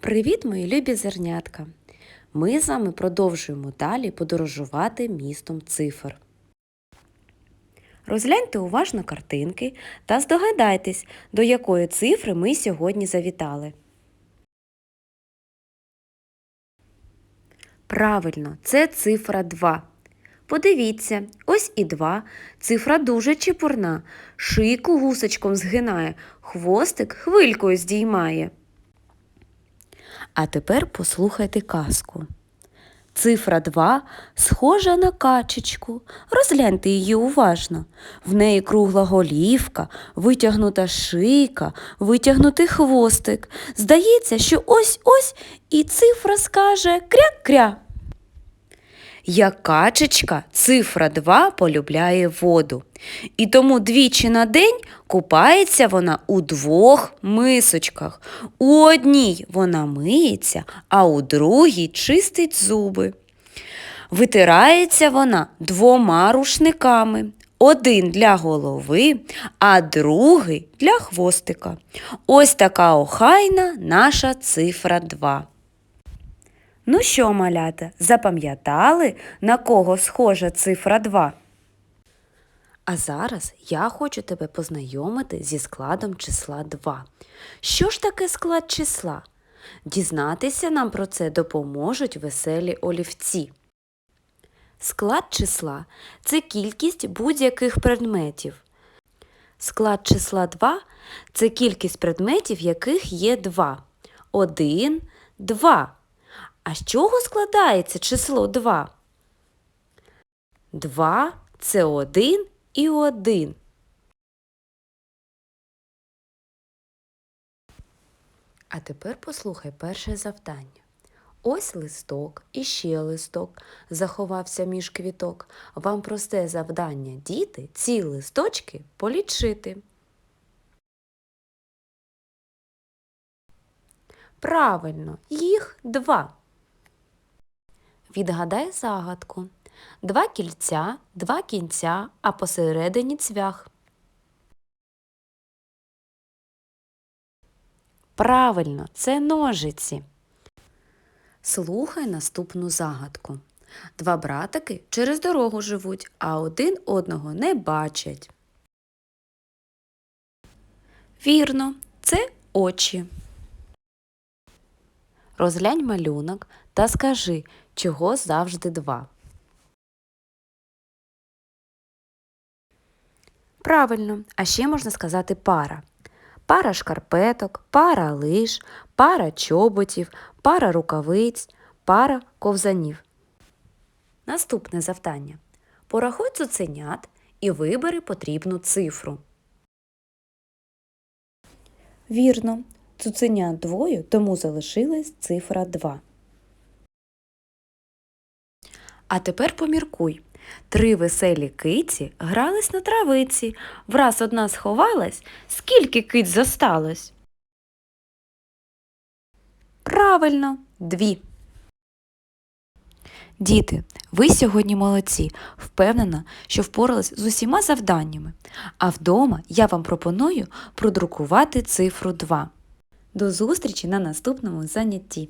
Привіт, мої любі зернятка! Ми з вами продовжуємо далі подорожувати містом цифр. Розгляньте уважно картинки та здогадайтесь, до якої цифри ми сьогодні завітали. Правильно, це цифра 2. Подивіться, ось і 2. Цифра дуже чепурна. Шийку гусочком згинає, хвостик хвилькою здіймає. А тепер послухайте казку. Цифра 2 схожа на качечку. Розгляньте її уважно. В неї кругла голівка, витягнута шийка, витягнутий хвостик. Здається, що ось-ось і цифра скаже кря-кря. Як качечка, цифра 2 полюбляє воду. І тому двічі на день купається вона у двох мисочках. У одній вона миється, а у другій чистить зуби. Витирається вона двома рушниками. Один для голови, а другий для хвостика. Ось така охайна наша цифра 2. Ну що, малята, запам'ятали, на кого схожа цифра 2? А зараз я хочу тебе познайомити зі складом числа 2. Що ж таке склад числа? Дізнатися нам про це допоможуть веселі олівці. Склад числа це кількість будь-яких предметів. Склад числа 2 це кількість предметів, яких є 2. 1, 2. А з чого складається число 2? 2 це 1 і 1. А тепер послухай перше завдання. Ось листок і ще листок заховався між квіток. Вам просте завдання, діти, ці листочки полічити. Правильно, їх два. Відгадай загадку. Два кільця, два кінця, а посередині цвях. Правильно, це ножиці. Слухай наступну загадку. Два братики через дорогу живуть, а один одного не бачать. Вірно, це очі. Розглянь малюнок та скажи, чого завжди два. Правильно, а ще можна сказати пара. Пара шкарпеток, пара лиш, пара чоботів, пара рукавиць, пара ковзанів. Наступне завдання. Порахуй цуценят і вибери потрібну цифру. Вірно, цуценят двоє, тому залишилась цифра 2. А тепер поміркуй. Три веселі киці грались на травиці. Враз одна сховалась, скільки киць зосталось? Правильно, дві. Діти, ви сьогодні молодці. Впевнена, що впорались з усіма завданнями. А вдома я вам пропоную продрукувати цифру 2. До зустрічі на наступному занятті.